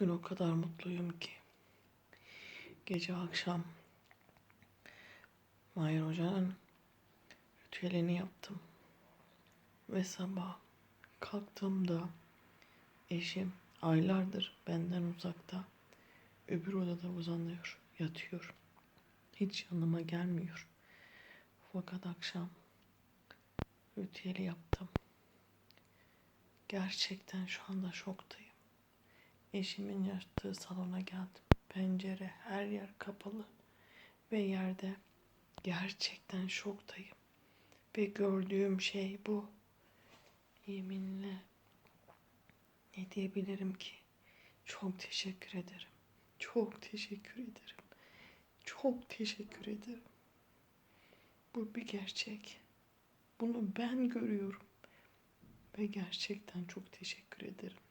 Bugün o kadar mutluyum ki. Gece akşam Mahir Hoca'nın ritüelini yaptım. Ve sabah kalktığımda eşim aylardır benden uzakta öbür odada uzanıyor, yatıyor. Hiç yanıma gelmiyor. Fakat akşam ritüeli yaptım. Gerçekten şu anda şoktayım. Eşimin yattığı salona geldim. Pencere, her yer kapalı ve yerde gerçekten şoktayım. Ve gördüğüm şey bu. Yeminle ne diyebilirim ki? Çok teşekkür ederim. Çok teşekkür ederim. Çok teşekkür ederim. Bu bir gerçek. Bunu ben görüyorum. Ve gerçekten çok teşekkür ederim.